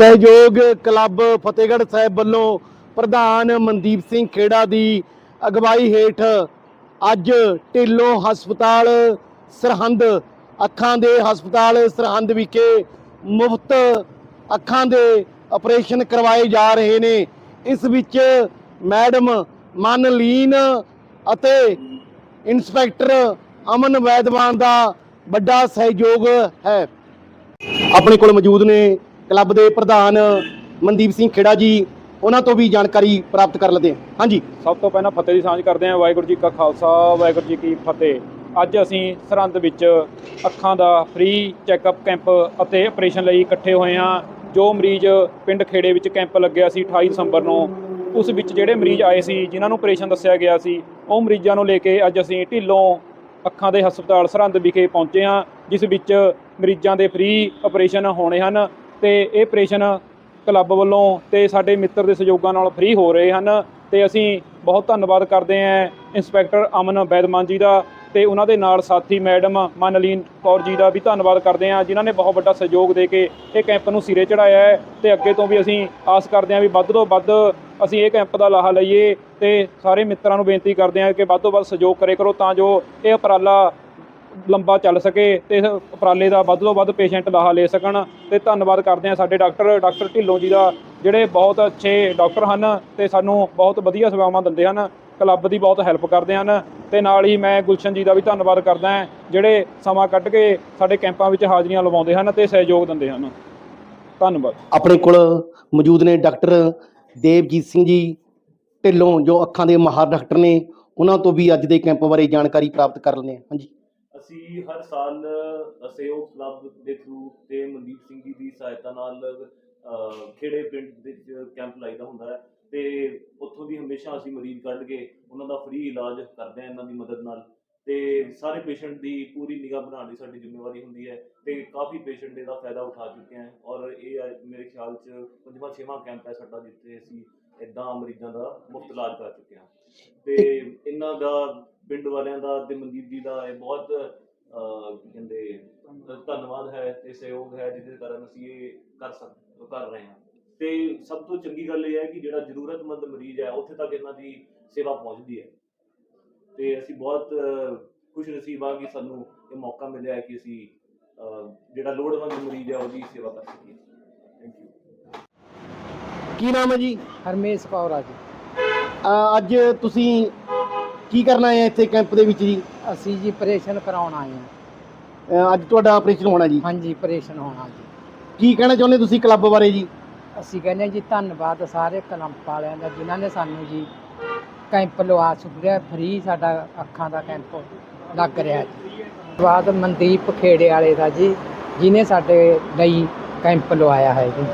ਸਹਿਯੋਗ ਕਲੱਬ ਫਤਿਹਗੜ੍ਹ ਸਾਹਿਬ ਵੱਲੋਂ ਪ੍ਰਧਾਨ ਮਨਦੀਪ ਸਿੰਘ ਖੇੜਾ ਦੀ ਅਗਵਾਈ ਹੇਠ ਅੱਜ ਢਿੱਲੋਂ ਹਸਪਤਾਲ ਸਰਹੰਦ ਅੱਖਾਂ ਦੇ ਹਸਪਤਾਲ ਸਰਹੰਦ ਵਿਖੇ ਮੁਫਤ ਅੱਖਾਂ ਦੇ ਆਪਰੇਸ਼ਨ ਕਰਵਾਏ ਜਾ ਰਹੇ ਨੇ। ਇਸ ਵਿੱਚ ਮੈਡਮ ਮਨਲੀਨ ਅਤੇ ਇੰਸਪੈਕਟਰ ਅਮਨ ਵੈਦਵਾਨ ਦਾ ਵੱਡਾ ਸਹਿਯੋਗ ਹੈ। ਆਪਣੇ ਕੋਲ ਮੌਜੂਦ ਨੇ ਕਲੱਬ ਦੇ ਪ੍ਰਧਾਨ ਮਨਦੀਪ ਸਿੰਘ ਖੇੜਾ ਜੀ, ਉਹਨਾਂ ਤੋਂ ਵੀ ਜਾਣਕਾਰੀ ਪ੍ਰਾਪਤ ਕਰ ਲੈਂਦੇ ਹਾਂ। ਹਾਂਜੀ। ਸਭ ਤੋਂ ਪਹਿਲਾਂ ਫਤਿਹ ਦੀ ਸਾਂਝ ਕਰਦੇ ਹਾਂ। ਵਾਹਿਗੁਰੂ ਜੀ ਕਾ ਖਾਲਸਾ, ਵਾਹਿਗੁਰੂ ਜੀ ਕੀ ਫਤਿਹ। ਅੱਜ ਅਸੀਂ ਸਰਹੰਦ ਵਿੱਚ ਅੱਖਾਂ ਦਾ ਫ੍ਰੀ ਚੈੱਕਅਪ ਕੈਂਪ ਅਤੇ ਆਪਰੇਸ਼ਨ ਲਈ ਇਕੱਠੇ ਹੋਏ ਹਾਂ। ਜੋ ਮਰੀਜ਼ ਪਿੰਡ ਖੇੜੇ ਵਿੱਚ ਕੈਂਪ ਲੱਗਿਆ ਸੀ 28 ਦਸੰਬਰ ਨੂੰ, ਉਸ ਵਿੱਚ ਜਿਹੜੇ ਮਰੀਜ਼ ਆਏ ਸੀ, ਜਿਨ੍ਹਾਂ ਨੂੰ ਆਪਰੇਸ਼ਨ ਦੱਸਿਆ ਗਿਆ ਸੀ, ਉਹ ਮਰੀਜ਼ਾਂ ਨੂੰ ਲੈ ਕੇ ਅੱਜ ਅਸੀਂ ਢਿੱਲੋਂ ਅੱਖਾਂ ਦੇ ਹਸਪਤਾਲ ਸਰਹੰਦ ਵਿਖੇ ਪਹੁੰਚੇ ਹਾਂ, ਜਿਸ ਵਿੱਚ ਮਰੀਜ਼ਾਂ ਦੇ ਫ੍ਰੀ ਆਪਰੇਸ਼ਨ ਹੋਣੇ ਹਨ। ਤੇ ਇਹ ਆਪਰੇਸ਼ਨ ਕਲੱਬ ਵੱਲੋਂ ਤੇ ਸਾਡੇ ਮਿੱਤਰ ਦੇ ਸਹਿਯੋਗਾਂ ਨਾਲ ਫ੍ਰੀ ਹੋ ਰਹੇ ਹਨ ਤੇ ਅਸੀਂ ਬਹੁਤ ਧੰਨਵਾਦ ਕਰਦੇ ਹਾਂ ਇੰਸਪੈਕਟਰ ਅਮਨ ਬੈਦਮਾਨ ਜੀ ਦਾ ਤੇ ਉਹਨਾਂ ਦੇ ਨਾਲ ਸਾਥੀ ਮੈਡਮ ਮਨਲੀਨ ਕੌਰ ਜੀ ਦਾ ਵੀ ਧੰਨਵਾਦ ਕਰਦੇ ਹਾਂ, ਜਿਨ੍ਹਾਂ ਨੇ ਬਹੁਤ ਵੱਡਾ ਸਹਿਯੋਗ ਦੇ ਕੇ ਇਹ ਕੈਂਪ ਨੂੰ ਸਿਰੇ ਚੜਾਇਆ ਹੈ ਤੇ ਅੱਗੇ ਤੋਂ ਵੀ ਅਸੀਂ ਆਸ ਕਰਦੇ ਹਾਂ ਵੀ ਵੱਧ ਤੋਂ ਵੱਧ ਅਸੀਂ ਇਹ ਕੈਂਪ ਦਾ ਲਾਹਾ ਲਈਏ ਤੇ ਸਾਰੇ ਮਿੱਤਰਾਂ ਨੂੰ ਬੇਨਤੀ ਕਰਦੇ ਹਾਂ ਕਿ ਵੱਧ ਤੋਂ ਵੱਧ ਸਹਿਯੋਗ ਕਰੇ ਕਰੋ ਤਾਂ ਜੋ ਇਹ ਉਪਰਾਲਾ ਲੰਬਾ ਚੱਲ ਸਕੇ ਤੇ ਇਸ ਉਪਰਾਲੇ ਦਾ ਵੱਧ ਤੋਂ ਵੱਧ ਪੇਸ਼ੈਂਟ ਲਾਹਾ ਲੈ ਸਕਣ ਤੇ ਧੰਨਵਾਦ ਕਰਦੇ ਹਾਂ ਸਾਡੇ ਡਾਕਟਰ ਡਾਕਟਰ ਢਿੱਲੋਂ ਜੀ ਦਾ, ਜਿਹੜੇ ਬਹੁਤ ਅੱਛੇ ਡਾਕਟਰ ਹਨ ਤੇ ਸਾਨੂੰ ਬਹੁਤ ਵਧੀਆ ਸੇਵਾਵਾਂ ਦਿੰਦੇ ਹਨ, ਕਲੱਬ ਦੀ ਬਹੁਤ ਹੈਲਪ ਕਰਦੇ ਹਨ ਤੇ ਨਾਲ ਹੀ ਮੈਂ ਗੁਲਸ਼ਨ ਜੀ ਦਾ ਵੀ ਧੰਨਵਾਦ ਕਰਦਾ ਹਾਂ, ਜਿਹੜੇ ਸਮਾਂ ਕੱਢ ਕੇ ਸਾਡੇ ਕੈਂਪਾਂ ਵਿੱਚ ਹਾਜ਼ਰੀਆਂ ਲਵਾਉਂਦੇ ਹਨ ਤੇ ਸਹਿਯੋਗ ਦਿੰਦੇ ਹਨ। ਧੰਨਵਾਦ। ਆਪਣੇ ਕੋਲ ਮੌਜੂਦ ਨੇ ਡਾਕਟਰ ਦੇਵਜੀਤ ਸਿੰਘ ਜੀ ਢਿੱਲੋਂ, ਜੋ ਅੱਖਾਂ ਦੇ ਮਹਾਰ ਡਾਕਟਰ ਨੇ, ਉਹਨਾਂ ਤੋਂ ਵੀ ਅੱਜ ਦੇ ਕੈਂਪ ਬਾਰੇ ਜਾਣਕਾਰੀ ਪ੍ਰਾਪਤ ਕਰ ਲੈਂਦੇ ਹਾਂ। ਹਾਂਜੀ। ਅਸੀਂ ਹਰ ਸਾਲ ਸਹਿਯੋਗ ਕਲੱਬ ਦੇ ਥਰੂ ਤੇ ਮਨਦੀਪ ਸਿੰਘ ਜੀ ਦੀ ਸਹਾਇਤਾ ਨਾਲ ਖੇੜੇ ਪਿੰਡ ਦੇ ਵਿੱਚ ਕੈਂਪ ਲਾਈਦਾ ਹੁੰਦਾ ਹੈ ਤੇ ਉੱਥੋਂ ਦੀ ਹਮੇਸ਼ਾ ਅਸੀਂ ਮਰੀਜ਼ ਕੱਢ ਕੇ ਉਹਨਾਂ ਦਾ ਫ੍ਰੀ ਇਲਾਜ ਕਰਦੇ ਹਾਂ ਇਹਨਾਂ ਦੀ ਮਦਦ ਨਾਲ ਤੇ ਸਾਰੇ ਪੇਸ਼ੈਂਟ ਦੀ ਪੂਰੀ ਨਿਗਾਹ ਬਣਾਉਣ ਦੀ ਸਾਡੀ ਜ਼ਿੰਮੇਵਾਰੀ ਹੁੰਦੀ ਹੈ ਤੇ ਕਾਫੀ ਪੇਸ਼ੈਂਟ ਇਹਦਾ ਫਾਇਦਾ ਉਠਾ ਚੁੱਕੇ ਹਨ ਔਰ ਇਹ ਮੇਰੇ ਖਿਆਲ 'ਚ ਪੰਜਵਾਂ ਛੇਵਾਂ ਕੈਂਪ ਹੈ ਸਾਡਾ ਜਿੱਥੇ ਅਸੀਂ ਇਦਾਂ ਮਰੀਜ਼ਾਂ ਦਾ ਮੁਫਤ ਇਲਾਜ ਕਰ ਚੁੱਕੇ ਹਾਂ ਤੇ ਇਹਨਾਂ ਦਾ ਪਿੰਡ ਵਾਲਿਆਂ ਦਾ ਤੇ ਮਨਦੀਪ ਜੀ ਦਾ ਇਹ ਬਹੁਤ ਅਹ, ਕੀ ਕਹਿੰਦੇ ਧੰਨਵਾਦ ਹੈ ਤੇ ਸਹਿਯੋਗ ਹੈ ਜਿਹਦੇ ਕਾਰਨ ਅਸੀਂ ਇਹ ਕਰ ਸਕ ਕਰ ਰਹੇ ਹਾਂ। ਤੇ ਸਭ ਤੋਂ ਚੰਗੀ ਗੱਲ ਇਹ ਹੈ ਕਿ ਜਿਹੜਾ ਜ਼ਰੂਰਤਮੰਦ ਮਰੀਜ਼ ਹੈ ਉੱਥੇ ਤੱਕ ਇਹਨਾਂ ਦੀ ਸੇਵਾ ਪਹੁੰਚਦੀ ਹੈ। ਤੇ ਅਸੀਂ ਬਹੁਤ ਅਹ, ਖੁਸ਼ ਨਸੀਬ ਹਾਂ ਕਿ ਸਾਨੂੰ ਇਹ ਮੌਕਾ ਮਿਲਿਆ ਹੈ ਕਿ ਅਸੀਂ ਅਹ, ਜਿਹੜਾ ਲੋੜਵੰਦ ਮਰੀਜ਼ ਹੈ ਉਹਦੀ ਸੇਵਾ ਕਰ ਸਕੀਏ। ਥੈਂਕ ਯੂ ਕੀ ਨਾਮ ਹੈ ਜੀ? ਹਰਮੇਸ਼ ਕੌਰ ਆ ਜੀ। ਅ, ਅੱਜ ਤੁਸੀਂ ਕੀ ਕਰਨਾ ਹੈ ਇੱਥੇ ਕੈਂਪ ਦੇ ਵਿੱਚ ਜੀ? ਅਸੀਂ ਜੀ ਆਪਰੇਸ਼ਨ ਕਰਾਉਣ ਆਏ ਅ, ਅੱਜ ਤੁਹਾਡਾ ਆਪਰੇਸ਼ਨ ਹੋਣਾ ਜੀ। ਹਾਂਜੀ ਆਪਰੇਸ਼ਨ ਹੋਣਾ ਜੀ। ਕੀ ਕਹਿਣਾ ਚਾਹੁੰਦੇ ਤੁਸੀਂ ਕਲੱਬ ਬਾਰੇ ਜੀ? ਅਸੀਂ ਕਹਿੰਦੇ ਹਾਂ ਜੀ ਧੰਨਵਾਦ ਸਾਰੇ ਕਲੰਪ ਵਾਲਿਆਂ ਦਾ ਜਿਨ੍ਹਾਂ ਨੇ ਸਾਨੂੰ ਜੀ ਕੈਂਪ ਲਵਾ ਸੁਪਰਿਆ ਫ੍ਰੀ ਸਾਡਾ ਅੱਖਾਂ ਦਾ ਕੈਂਪ ਲੱਗ ਰਿਹਾ ਜੀ। ਧੰਨਵਾਦ ਮਨਦੀਪ ਖੇੜੇ ਵਾਲੇ ਦਾ ਜੀ ਜਿਨੇ ਸਾਡੇ ਲਈ ਕੈਂਪ ਲਵਾਇਆ ਹੈ ਜੀ।